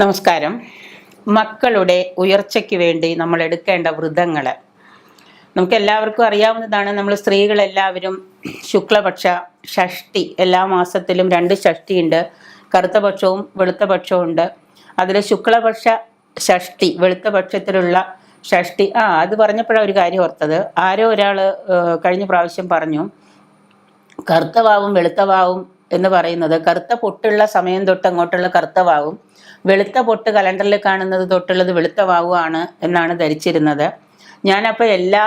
നമസ്കാരം. മക്കളുടെ ഉയർച്ചയ്ക്ക് വേണ്ടി നമ്മൾ എടുക്കേണ്ട വ്രതങ്ങൾ നമുക്ക് എല്ലാവർക്കും അറിയാവുന്നതാണ് നമ്മൾ സ്ത്രീകളെല്ലാവരും ശുക്ലപക്ഷ ഷഷ്ടി എല്ലാ മാസത്തിലും രണ്ട് ഷഷ്ടിയുണ്ട്. വെളുത്ത പക്ഷവും ഉണ്ട്. അതിൽ ശുക്ലപക്ഷ ഷഷ്ടി വെളുത്ത പക്ഷത്തിലുള്ള ഷഷ്ടി. ആ അത് പറഞ്ഞപ്പോഴാണ് ഒരു കാര്യം ഓർത്തത്. ആരോ ഒരാൾ കഴിഞ്ഞ പ്രാവശ്യം പറഞ്ഞു കറുത്ത വെളുത്തവാവും വെളുത്ത വാവും എന്ന് പറയുന്നത് കറുത്ത പൊട്ടുള്ള സമയം തൊട്ട് അങ്ങോട്ടുള്ള കറുത്ത വാവും വെളുത്ത പൊട്ട് കലണ്ടറിൽ കാണുന്നത് തൊട്ടുള്ളത് വെളുത്ത വാവുവാണ് എന്നാണ് ധരിച്ചിരുന്നത്. ഞാനപ്പോൾ എല്ലാ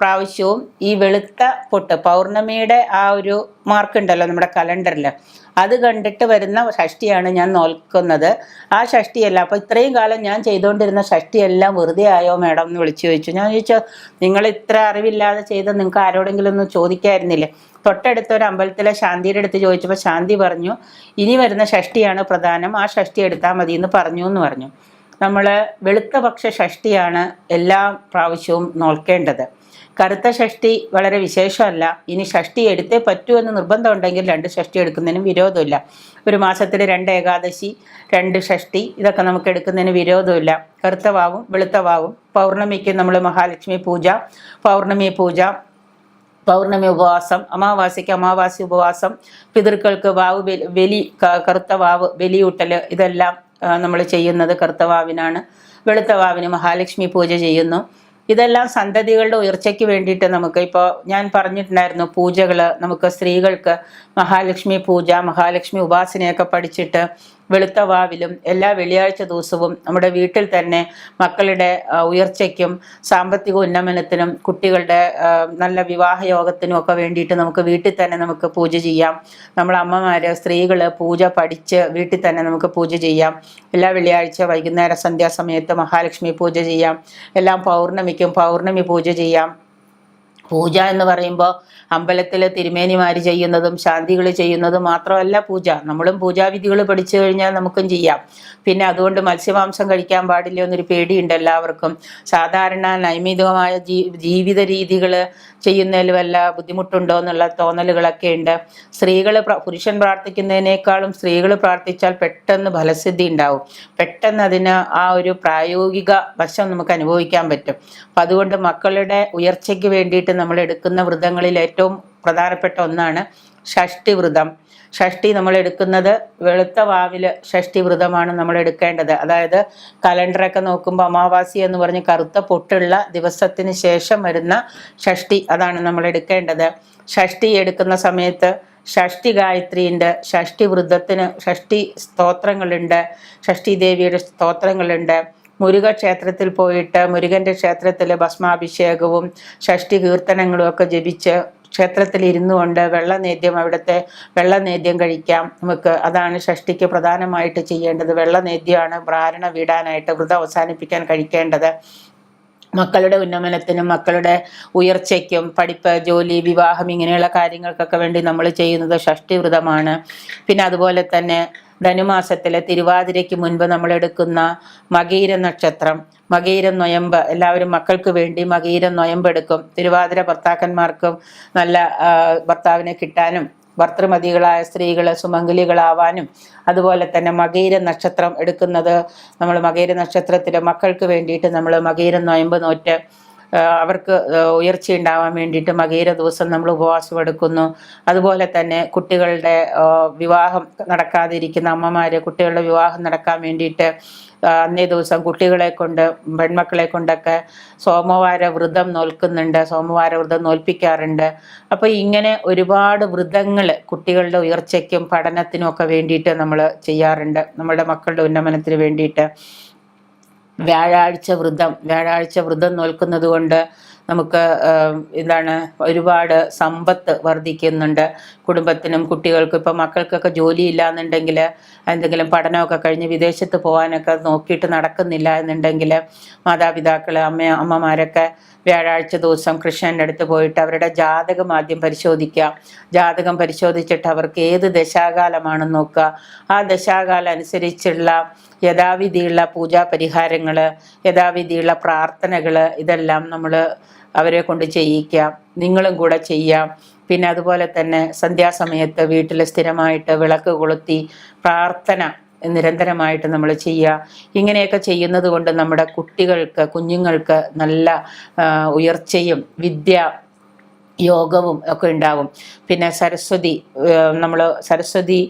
പ്രാവശ്യവും ഈ വെളുത്ത പൊട്ട് പൗർണമിയുടെ ആ ഒരു മാർക്ക് ഉണ്ടല്ലോ നമ്മുടെ കലണ്ടറിൽ അത് കണ്ടിട്ട് വരുന്ന ഷഷ്ടിയാണ് ഞാൻ നോക്കുന്നത്. ആ ഷഷ്ടിയല്ല അപ്പോൾ ഇത്രയും കാലം ഞാൻ ചെയ്തുകൊണ്ടിരുന്ന ഷഷ്ടിയെല്ലാം വെറുതെ ആയോ മാഡം എന്ന് വിളിച്ചു ചോദിച്ചു. ഞാൻ ചോദിച്ചു നിങ്ങൾ ഇത്ര അറിവില്ലാതെ ചെയ്ത് നിങ്ങൾക്ക് ആരോടെങ്കിലും ഒന്ന് ചോദിക്കായിരുന്നില്ലേ? തൊട്ടടുത്ത ഒരു അമ്പലത്തിലെ ശാന്തിയുടെ അടുത്ത് ചോദിച്ചപ്പോൾ ശാന്തി പറഞ്ഞു ഇനി വരുന്ന ഷഷ്ടിയാണ് പ്രധാനം ആ ഷഷ്ടി എടുത്താൽ മതി എന്ന് പറഞ്ഞു എന്ന് പറഞ്ഞു. നമ്മൾ വെളുത്ത പക്ഷ ഷഷ്ടിയാണ് എല്ലാ പ്രാവശ്യവും നോക്കേണ്ടത് കറുത്ത ഷഷ്ടി വളരെ വിശേഷമല്ല. ഇനി ഷഷ്ടി എടുത്തേ പറ്റൂ എന്ന് നിർബന്ധം ഉണ്ടെങ്കിൽ രണ്ട് ഷഷ്ടി എടുക്കുന്നതിനും വിരോധമില്ല. ഒരു മാസത്തിൽ രണ്ട് ഏകാദശി രണ്ട് ഷഷ്ടി ഇതൊക്കെ നമുക്ക് എടുക്കുന്നതിന് വിരോധമില്ല. കറുത്ത വെളുത്തവാവും വെളുത്ത വാവും. പൗർണമിക്ക് നമ്മൾ മഹാലക്ഷ്മി പൂജ പൗർണമി പൂജ പൗർണമി ഉപവാസം അമാവാസിക്ക് അമാവാസി ഉപവാസം പിതൃക്കൾക്ക് വാവ് ബലി- കറുത്ത വാവ് ബലിയൂട്ടൽ ഇതെല്ലാം നമ്മൾ ചെയ്യുന്നത് കറുത്ത വാവിനാണ് വെളുത്ത വാവിന് മഹാലക്ഷ്മി പൂജ ചെയ്യുന്നു. ഇതെല്ലാം സന്തതികളുടെ ഉയർച്ചയ്ക്ക് വേണ്ടിയിട്ട് നമുക്ക് ഇപ്പോൾ ഞാൻ പറഞ്ഞിട്ടുണ്ടായിരുന്നു പൂജകൾ നമുക്ക് സ്ത്രീകൾക്ക് മഹാലക്ഷ്മി പൂജ മഹാലക്ഷ്മി ഉപാസനയൊക്കെ പഠിച്ചിട്ട് വെളുത്ത വാവിലും എല്ലാ വെള്ളിയാഴ്ച ദിവസവും നമ്മുടെ വീട്ടിൽ തന്നെ മക്കളുടെ ഉയർച്ചയ്ക്കും സാമ്പത്തിക ഉന്നമനത്തിനും കുട്ടികളുടെ നല്ല വിവാഹ യോഗത്തിനും ഒക്കെ വേണ്ടിയിട്ട് നമുക്ക് വീട്ടിൽ തന്നെ നമുക്ക് പൂജ ചെയ്യാം. നമ്മൾ അമ്മമാർ സ്ത്രീകൾ പൂജ പഠിച്ച് വീട്ടിൽ തന്നെ നമുക്ക് പൂജ ചെയ്യാം. എല്ലാ വെള്ളിയാഴ്ച വൈകുന്നേര സന്ധ്യാസമയത്ത് മഹാലക്ഷ്മി പൂജ ചെയ്യാം. എല്ലാം പൗർണമിക്കും പൗർണമി പൂജ ചെയ്യാം. പൂജ എന്ന് പറയുമ്പോൾ അമ്പലത്തിൽ തിരുമേനിമാർ ചെയ്യുന്നതും ശാന്തികൾ ചെയ്യുന്നതും മാത്രമല്ല പൂജ. നമ്മളും പൂജാവിധികൾ പഠിച്ചു കഴിഞ്ഞാൽ നമുക്കും ചെയ്യാം. പിന്നെ അതുകൊണ്ട് മത്സ്യമാംസം കഴിക്കാൻ പാടില്ല എന്നൊരു പേടിയുണ്ട് എല്ലാവർക്കും. സാധാരണ നൈമിതികമായ ജീവിത രീതികൾ ചെയ്യുന്നതിൽ വല്ല ബുദ്ധിമുട്ടുണ്ടോ എന്നുള്ള തോന്നലുകളൊക്കെ ഉണ്ട്. സ്ത്രീകൾ പുരുഷൻ പ്രാർത്ഥിക്കുന്നതിനേക്കാളും സ്ത്രീകൾ പ്രാർത്ഥിച്ചാൽ പെട്ടെന്ന് ഫലസിദ്ധി ഉണ്ടാവും. പെട്ടെന്ന് അതിന് ആ ഒരു പ്രായോഗിക വശം നമുക്ക് അനുഭവിക്കാൻ പറ്റും. അപ്പം അതുകൊണ്ട് മക്കളുടെ ഉയർച്ചയ്ക്ക് വേണ്ടിയിട്ട് നമ്മൾ എടുക്കുന്ന വ്രതങ്ങളിൽ ഏറ്റവും പ്രധാനപ്പെട്ട ഒന്നാണ് ഷഷ്ടി വ്രതം ഷഷ്ടി നമ്മൾ എടുക്കുന്നത് വെളുത്ത വാവിൽ ഷഷ്ടി വ്രതമാണ് നമ്മൾ എടുക്കേണ്ടത് അതായത് കലണ്ടറൊക്കെ നോക്കുമ്പോൾ അമാവാസി എന്ന് പറഞ്ഞ് കറുത്ത പൊട്ടുള്ള ദിവസത്തിന് ശേഷം വരുന്ന ഷഷ്ടി അതാണ് നമ്മൾ എടുക്കേണ്ടത് ഷഷ്ടി എടുക്കുന്ന സമയത്ത് ഷഷ്ടി ഗായത്രിയുണ്ട് ഷഷ്ടി വൃദ്ധത്തിന് ഷഷ്ടി സ്തോത്രങ്ങളുണ്ട് ഷഷ്ടി ദേവിയുടെ സ്തോത്രങ്ങളുണ്ട്. മുരുക ക്ഷേത്രത്തിൽ പോയിട്ട് മുരുകന്റെ ക്ഷേത്രത്തിൽ ഭസ്മാഭിഷേകവും ഷഷ്ടി കീർത്തനങ്ങളും ഒക്കെ ജപിച്ച് ക്ഷേത്രത്തിൽ ഇരുന്നു കൊണ്ട് വെള്ളനേദ്യം അവിടുത്തെ വെള്ളനേദ്യം കഴിക്കാം നമുക്ക്. അതാണ് ഷഷ്ടിക്ക് പ്രധാനമായിട്ട് ചെയ്യേണ്ടത്. വെള്ളനേദ്യമാണ് പ്രാരണ വീടാനായിട്ട് വ്രതം അവസാനിപ്പിക്കാൻ കഴിക്കേണ്ടത്. മക്കളുടെ ഉന്നമനത്തിനും മക്കളുടെ ഉയർച്ചയ്ക്കും പഠിപ്പ് ജോലി വിവാഹം ഇങ്ങനെയുള്ള കാര്യങ്ങൾക്കൊക്കെ വേണ്ടി നമ്മൾ ചെയ്യുന്നത് ഷഷ്ടി വ്രതമാണ്. പിന്നെ അതുപോലെ തന്നെ ധനുമാസത്തിലെ തിരുവാതിരയ്ക്ക് മുൻപ് നമ്മൾ എടുക്കുന്ന മകീര നക്ഷത്രം മകീരം നൊയമ്പ് എല്ലാവരും മക്കൾക്ക് വേണ്ടി മകീരം നൊയമ്പ് എടുക്കും. തിരുവാതിര ഭർത്താക്കന്മാർക്കും നല്ല ഭർത്താവിനെ കിട്ടാനും ഭർത്തൃമതികളായ സ്ത്രീകൾ സുമംഗലികളാവാനും അതുപോലെ തന്നെ മകീര നക്ഷത്രം എടുക്കുന്നത് നമ്മൾ മകീര നക്ഷത്രത്തിലെ മക്കൾക്ക് വേണ്ടിയിട്ട് നമ്മൾ മകീര നൊയമ്പ് നോറ്റ് അവർക്ക് ഉയർച്ചയുണ്ടാവാൻ വേണ്ടിയിട്ട് മകീര ദിവസം നമ്മൾ ഉപവാസം എടുക്കുന്നു. അതുപോലെ തന്നെ കുട്ടികളുടെ വിവാഹം നടക്കാതിരിക്കുന്ന അമ്മമാർ കുട്ടികളുടെ വിവാഹം നടക്കാൻ വേണ്ടിയിട്ട് അന്നേ ദിവസം കുട്ടികളെ കൊണ്ട് പെൺമക്കളെ കൊണ്ടൊക്കെ സോമവാര വ്രതം നോൽക്കുന്നുണ്ട്. സോമവാര വ്രതം നോൽപ്പിക്കാറുണ്ട്. അപ്പോൾ ഇങ്ങനെ ഒരുപാട് വ്രതങ്ങൾ കുട്ടികളുടെ ഉയർച്ചയ്ക്കും പഠനത്തിനും ഒക്കെ വേണ്ടിയിട്ട് നമ്മൾ ചെയ്യാറുണ്ട്. നമ്മുടെ മക്കളുടെ ഉന്നമനത്തിന് വേണ്ടിയിട്ട്. വ്യാഴാഴ്ച വ്രതം വ്യാഴാഴ്ച വ്രതം നോൽക്കുന്നത് കൊണ്ട് നമുക്ക് എന്താണ് ഒരുപാട് സമ്പത്ത് വർദ്ധിക്കുന്നുണ്ട്. കുടുംബത്തിനും കുട്ടികൾക്കും ഇപ്പം മക്കൾക്കൊക്കെ ജോലി ഇല്ല എന്നുണ്ടെങ്കിൽ എന്തെങ്കിലും പഠനമൊക്കെ കഴിഞ്ഞ് വിദേശത്ത് പോകാനൊക്കെ നോക്കിയിട്ട് നടക്കുന്നില്ല എന്നുണ്ടെങ്കിൽ മാതാപിതാക്കൾ അമ്മ അമ്മമാരൊക്കെ വ്യാഴാഴ്ച ദിവസം കൃഷ്ണന്റെ അടുത്ത് പോയിട്ട് അവരുടെ ജാതകം ആദ്യം പരിശോധിക്കുക. ജാതകം പരിശോധിച്ചിട്ട് അവർക്ക് ഏത് ദശാകാലമാണെന്ന് നോക്കുക. ആ ദശാകാലം അനുസരിച്ചുള്ള യഥാവിധിയുള്ള പൂജാ പരിഹാരങ്ങൾ യഥാവിധിയുള്ള പ്രാർത്ഥനകൾ ഇതെല്ലാം നമ്മൾ അവരെ കൊണ്ട് ചെയ്യിക്കാം നിങ്ങളും കൂടെ ചെയ്യാം പിന്നെ അതുപോലെ തന്നെ സന്ധ്യാസമയത്ത് വീട്ടിൽ സ്ഥിരമായിട്ട് വിളക്ക് കൊളുത്തി പ്രാർത്ഥന നിരന്തരമായിട്ട് നമ്മൾ ചെയ്യുക. ഇങ്ങനെയൊക്കെ ചെയ്യുന്നത് കൊണ്ട് നമ്മുടെ കുട്ടികൾക്ക് കുഞ്ഞുങ്ങൾക്ക് നല്ല ഉയർച്ചയും വിദ്യ യോഗവും ഒക്കെ ഉണ്ടാവും. പിന്നെ സരസ്വതി നമ്മൾ സരസ്വതി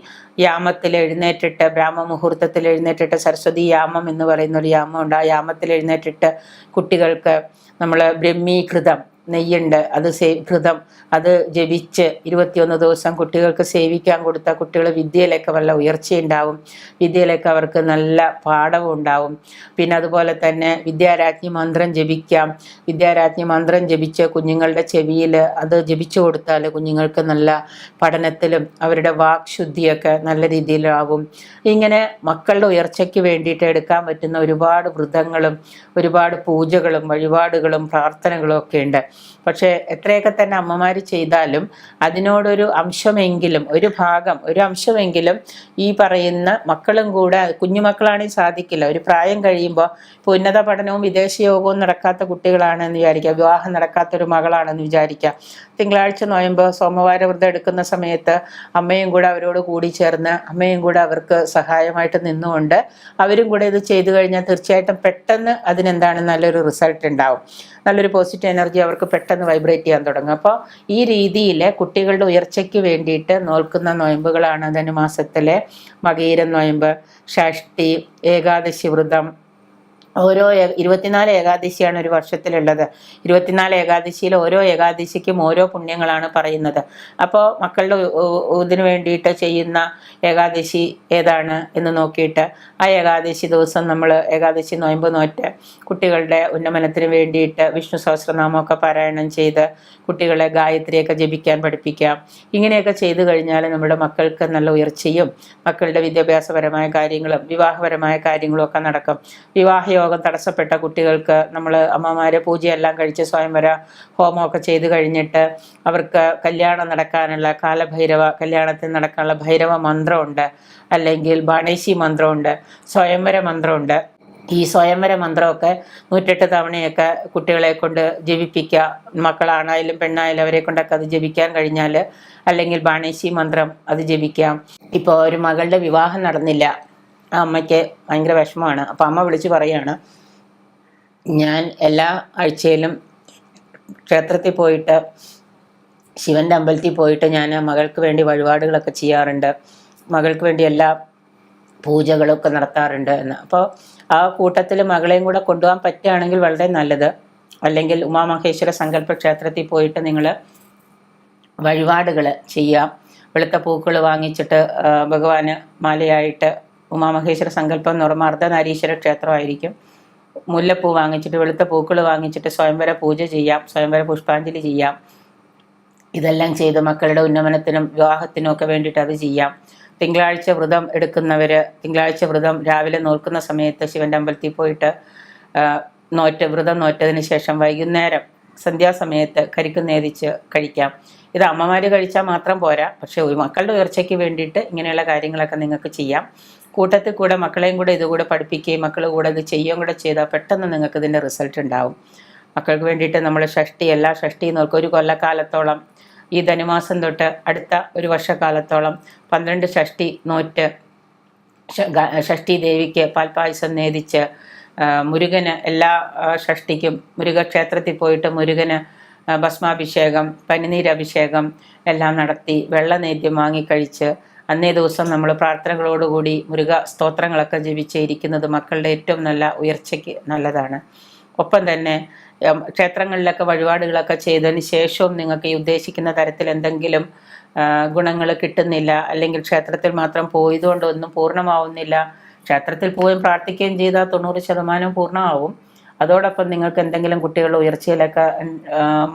യാമത്തിൽ എഴുന്നേറ്റിട്ട് ബ്രാഹ്മ മുഹൂർത്തത്തിൽ എഴുന്നേറ്റിട്ട് സരസ്വതി യാമം എന്ന് പറയുന്ന ഒരു യാമം ഉണ്ട് ആ യാമത്തിൽ എഴുന്നേറ്റിട്ട് കുട്ടികൾക്ക് നമ്മൾ ബ്രഹ്മീകൃതം നെയ്യുണ്ട് അത് സേ ഘൃതം അത് ജപിച്ച് ഇരുപത്തിയൊന്ന് ദിവസം കുട്ടികൾക്ക് സേവിക്കാൻ കൊടുത്ത കുട്ടികൾ വിദ്യയിലൊക്കെ വല്ല ഉയർച്ചയുണ്ടാവും വിദ്യയിലൊക്കെ അവർക്ക് നല്ല പാഠവും ഉണ്ടാവും. പിന്നെ അതുപോലെ തന്നെ വിദ്യാരാജ്ഞി മന്ത്രം ജപിക്കാം. വിദ്യാരാജ്ഞി മന്ത്രം ജപിച്ച് കുഞ്ഞുങ്ങളുടെ ചെവിയിൽ അത് ജപിച്ചു കൊടുത്താൽ കുഞ്ഞുങ്ങൾക്ക് നല്ല പഠനത്തിലും അവരുടെ വാക് ശുദ്ധിയൊക്കെ നല്ല രീതിയിലാവും. ഇങ്ങനെ മക്കളുടെ ഉയർച്ചയ്ക്ക് വേണ്ടിയിട്ട് എടുക്കാൻ പറ്റുന്ന ഒരുപാട് വ്രതങ്ങളും ഒരുപാട് പൂജകളും വഴിപാടുകളും പ്രാർത്ഥനകളും ഒക്കെ ഉണ്ട്. പക്ഷേ എത്രയൊക്കെ തന്നെ അമ്മമാർ ചെയ്താലും അതിനോടൊരു അംശമെങ്കിലും ഒരു ഭാഗം ഒരു അംശമെങ്കിലും ഈ പറയുന്ന മക്കളും കൂടെ കുഞ്ഞുമക്കളാണെങ്കിൽ സാധിക്കില്ല. ഒരു പ്രായം കഴിയുമ്പോൾ ഇപ്പോൾ ഉന്നത പഠനവും വിദേശ യോഗവും നടക്കാത്ത കുട്ടികളാണെന്ന് വിചാരിക്കുക വിവാഹം നടക്കാത്ത ഒരു മകളാണെന്ന് വിചാരിക്കുക. തിങ്കളാഴ്ച നോയമ്പ് സോമവാര വ്രതം എടുക്കുന്ന സമയത്ത് അമ്മയും കൂടെ അവരോട് കൂടി ചേർന്ന് അമ്മയും കൂടെ അവർക്ക് സഹായമായിട്ട് നിന്നുകൊണ്ട് അവരും കൂടെ ഇത് ചെയ്തു കഴിഞ്ഞാൽ തീർച്ചയായിട്ടും പെട്ടെന്ന് അതിനെന്താണ് നല്ലൊരു റിസൾട്ട് ഉണ്ടാവും. നല്ലൊരു പോസിറ്റീവ് എനർജി അവർക്ക് പെട്ടെന്ന് വൈബ്രേറ്റ് ചെയ്യാൻ തുടങ്ങും. അപ്പോൾ ഈ രീതിയിൽ കുട്ടികളുടെ ഉയർച്ചയ്ക്ക് വേണ്ടിയിട്ട് നോൽക്കുന്ന നോയമ്പുകളാണ് ധനുമാസത്തിലെ മകീര നോയമ്പ് ഷഷ്ടി ഏകാദശി വ്രതം ഓരോ ഇരുപത്തിനാല് ഏകാദശിയാണ് ഒരു വർഷത്തിലുള്ളത്. ഇരുപത്തിനാല് ഏകാദശിയിൽ ഓരോ ഏകാദശിക്കും ഓരോ പുണ്യങ്ങളാണ് പറയുന്നത്. അപ്പോൾ മക്കളുടെ ഇതിനു വേണ്ടിയിട്ട് ചെയ്യുന്ന ഏകാദശി ഏതാണ് എന്ന് നോക്കിയിട്ട് ആ ഏകാദശി ദിവസം നമ്മൾ ഏകാദശി നോയമ്പ് നോറ്റ് കുട്ടികളുടെ ഉന്നമനത്തിന് വേണ്ടിയിട്ട് വിഷ്ണു സഹസ്രനാമമൊക്കെ പാരായണം ചെയ്ത് കുട്ടികളെ ഗായത്രിയൊക്കെ ജപിക്കാൻ പഠിപ്പിക്കാം. ഇങ്ങനെയൊക്കെ ചെയ്തു കഴിഞ്ഞാൽ നമ്മുടെ മക്കൾക്ക് നല്ല ഉയർച്ചയും മക്കളുടെ വിദ്യാഭ്യാസപരമായ കാര്യങ്ങളും വിവാഹപരമായ കാര്യങ്ങളും ഒക്കെ നടക്കും. വിവാഹയോഗം തടസ്സപ്പെട്ട കുട്ടികൾക്ക് നമ്മൾ അമ്മമാരെ പൂജയെല്ലാം കഴിച്ച് സ്വയംവര ഹോമമൊക്കെ ചെയ്ത് കഴിഞ്ഞിട്ട് അവർക്ക് കല്യാണം നടക്കാനുള്ള കാലഭൈരവ കല്യാണത്തിന് നടക്കാനുള്ള ഭൈരവ മന്ത്രമുണ്ട്. അല്ലെങ്കിൽ ബാണേശി മന്ത്രമുണ്ട് സ്വയംവര മന്ത്രമുണ്ട്. ഈ സ്വയംവര മന്ത്രമൊക്കെ നൂറ്റെട്ട് തവണയൊക്കെ കുട്ടികളെ കൊണ്ട് ജപിപ്പിക്കുക. മക്കളാണായാലും പെണ്ണായാലും അവരെ കൊണ്ടൊക്കെ അത് ജപിക്കാൻ കഴിഞ്ഞാൽ അല്ലെങ്കിൽ ബാണേശി മന്ത്രം അത് ജപിക്കാം. ഇപ്പോൾ ഒരു മകളുടെ വിവാഹം നടന്നില്ല. അമ്മയ്ക്ക് ഭയങ്കര വിഷമമാണ്. അപ്പം അമ്മ വിളിച്ച് പറയാണ് ഞാൻ എല്ലാ ആഴ്ചയിലും ക്ഷേത്രത്തിൽ പോയിട്ട് ശിവന്റെ അമ്പലത്തിൽ പോയിട്ട് ഞാൻ മകൾക്ക് വേണ്ടി വഴിപാടുകളൊക്കെ ചെയ്യാറുണ്ട്. മകൾക്ക് വേണ്ടി എല്ലാ പൂജകളൊക്കെ നടത്താറുണ്ട് എന്ന്. അപ്പോൾ ആ കൂട്ടത്തിൽ മകളെയും കൂടെ കൊണ്ടുപോകാൻ പറ്റുകയാണെങ്കിൽ വളരെ നല്ലത്. അല്ലെങ്കിൽ ഉമാമഹേശ്വര സങ്കല്പ ക്ഷേത്രത്തിൽ പോയിട്ട് നിങ്ങൾ വഴിപാടുകൾ ചെയ്യാം. വെളുത്ത പൂക്കൾ വാങ്ങിച്ചിട്ട് ഭഗവാന് മാലയായിട്ട് ഉമാമഹേശ്വര സങ്കല്പം എന്ന് പറയുമ്പോൾ അർദ്ധനാരീശ്വര ക്ഷേത്രമായിരിക്കും. മുല്ലപ്പൂ വാങ്ങിച്ചിട്ട് വെളുത്ത പൂക്കൾ വാങ്ങിച്ചിട്ട് സ്വയംവര പൂജ ചെയ്യാം സ്വയംവര പുഷ്പാഞ്ജലി ചെയ്യാം. ഇതെല്ലാം ചെയ്ത് മക്കളുടെ ഉന്നമനത്തിനും വിവാഹത്തിനും ഒക്കെ വേണ്ടിയിട്ട് അത് ചെയ്യാം. തിങ്കളാഴ്ച വ്രതം എടുക്കുന്നവർ തിങ്കളാഴ്ച വ്രതം രാവിലെ നോൽക്കുന്ന സമയത്ത് ശിവന്റെ അമ്പലത്തിൽ പോയിട്ട് നോറ്റ വ്രതം നോറ്റതിന് ശേഷം വൈകുന്നേരം സന്ധ്യാസമയത്ത് കരിക്ക് നേതിച്ച് കഴിക്കാം. ഇത് അമ്മമാർ കഴിച്ചാൽ മാത്രം പോരാ പക്ഷേ ഒരു മക്കളുടെ ഉയർച്ചയ്ക്ക് വേണ്ടിയിട്ട് ഇങ്ങനെയുള്ള കാര്യങ്ങളൊക്കെ നിങ്ങൾക്ക് ചെയ്യാം. കൂട്ടത്തിൽ കൂടെ മക്കളെയും കൂടെ ഇതുകൂടെ പഠിപ്പിക്കുകയും മക്കൾ കൂടെ ഇത് ചെയ്യുകയും കൂടെ ചെയ്താൽ പെട്ടെന്ന് നിങ്ങൾക്ക് ഇതിന്റെ റിസൾട്ട് ഉണ്ടാവും. മക്കൾക്ക് വേണ്ടിയിട്ട് നമ്മൾ ഷഷ്ടി എല്ലാ ഷഷ്ടിയും നോക്കും ഒരു കൊല്ലക്കാലത്തോളം ഈ ധനുമാസം തൊട്ട് അടുത്ത ഒരു വർഷക്കാലത്തോളം പന്ത്രണ്ട് ഷഷ്ടി നോറ്റ് ഷഷ്ടി ദേവിക്ക് പാൽപ്പായസം നേദിച്ച് മുരുകന് എല്ലാ ഷഷ്ടിക്കും മുരുകക്ഷേത്രത്തിൽ പോയിട്ട് മുരുകന് ഭസ്മാഭിഷേകം പനിനീരഭിഷേകം എല്ലാം നടത്തി വെള്ളനേദ്യം വാങ്ങിക്കഴിച്ച് അന്നേ ദിവസം നമ്മൾ പ്രാർത്ഥനകളോടുകൂടി മുരുക സ്തോത്രങ്ങളൊക്കെ ജപിച്ചിരിക്കുന്നത് മക്കളുടെ ഏറ്റവും നല്ല ഉയർച്ചയ്ക്ക് നല്ലതാണ്. ഒപ്പം തന്നെ ക്ഷേത്രങ്ങളിലൊക്കെ വഴിപാടുകളൊക്കെ ചെയ്തതിന് ശേഷവും നിങ്ങൾക്ക് ഈ ഉദ്ദേശിക്കുന്ന തരത്തിൽ എന്തെങ്കിലും ഗുണങ്ങൾ കിട്ടുന്നില്ല. അല്ലെങ്കിൽ ക്ഷേത്രത്തിൽ മാത്രം പോയതുകൊണ്ട് ഒന്നും പൂർണമാവുന്നില്ല. ക്ഷേത്രത്തിൽ പോവുകയും പ്രാർത്ഥിക്കുകയും ചെയ്താൽ തൊണ്ണൂറ് ശതമാനം പൂർണമാവും. അതോടൊപ്പം നിങ്ങൾക്ക് എന്തെങ്കിലും കുട്ടികളുടെ ഉയർച്ചയിലൊക്കെ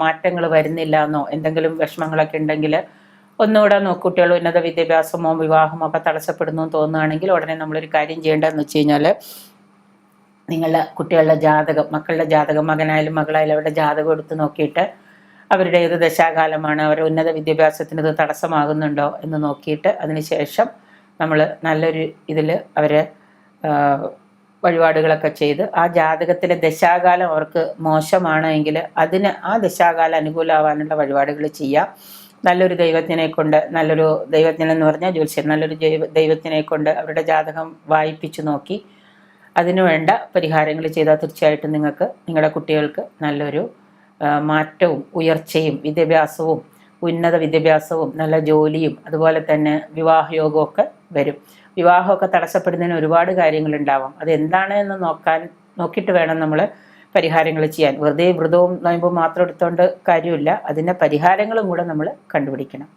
മാറ്റങ്ങൾ വരുന്നില്ല എന്നോ എന്തെങ്കിലും വിഷമങ്ങളൊക്കെ ഉണ്ടെങ്കിൽ ഒന്നുകൂടെ നോക്ക് കുട്ടികൾ ഉന്നത വിദ്യാഭ്യാസമോ വിവാഹമോ ഒക്കെ തടസ്സപ്പെടുന്നു തോന്നുകയാണെങ്കിൽ ഉടനെ നമ്മളൊരു കാര്യം ചെയ്യേണ്ടതെന്ന് വെച്ച് കഴിഞ്ഞാൽ നിങ്ങളുടെ കുട്ടികളുടെ ജാതകം മക്കളുടെ ജാതകം മകനായാലും മകളായാലും അവരുടെ ജാതകം എടുത്ത് നോക്കിയിട്ട് അവരുടെ ഏത് ദശാകാലമാണ് അവരുടെ ഉന്നത വിദ്യാഭ്യാസത്തിന് ഇത് തടസ്സമാകുന്നുണ്ടോ എന്ന് നോക്കിയിട്ട് അതിനുശേഷം നമ്മൾ നല്ലൊരു ഇതിൽ അവരെ വഴിപാടുകളൊക്കെ ചെയ്ത് ആ ജാതകത്തിലെ ദശാകാലം അവർക്ക് മോശമാണ് എങ്കിൽ അതിന് ആ ദശാകാലം അനുകൂലമാവാനുള്ള വഴിപാടുകൾ ചെയ്യാം. നല്ലൊരു ദൈവജ്ഞനെ കൊണ്ട് നല്ലൊരു ദൈവജ്ഞൻ എന്ന് പറഞ്ഞാൽ ജ്യോത്സ്യൻ. നല്ലൊരു ദൈവജ്ഞനെ കൊണ്ട് അവരുടെ ജാതകം വായിപ്പിച്ചു നോക്കി അതിനുവേണ്ട പരിഹാരങ്ങൾ ചെയ്താൽ തീർച്ചയായിട്ടും നിങ്ങൾക്ക് നിങ്ങളുടെ കുട്ടികൾക്ക് നല്ലൊരു മാറ്റവും ഉയർച്ചയും വിദ്യാഭ്യാസവും ഉന്നത വിദ്യാഭ്യാസവും നല്ല ജോലിയും അതുപോലെ തന്നെ വിവാഹയോഗമൊക്കെ വരും. വിവാഹമൊക്കെ തടസ്സപ്പെടുന്നതിന് ഒരുപാട് കാര്യങ്ങളുണ്ടാവാം അതെന്താണ് എന്ന് നോക്കാൻ നോക്കിയിട്ട് വേണം നമ്മൾ പരിഹാരങ്ങൾ ചെയ്യാൻ. വെറുതെ വ്രതവും നോയമ്പും മാത്രം എടുത്തുകൊണ്ട് കാര്യമില്ല. അതിന്റെ പരിഹാരങ്ങളും കൂടെ നമ്മൾ കണ്ടുപിടിക്കണം.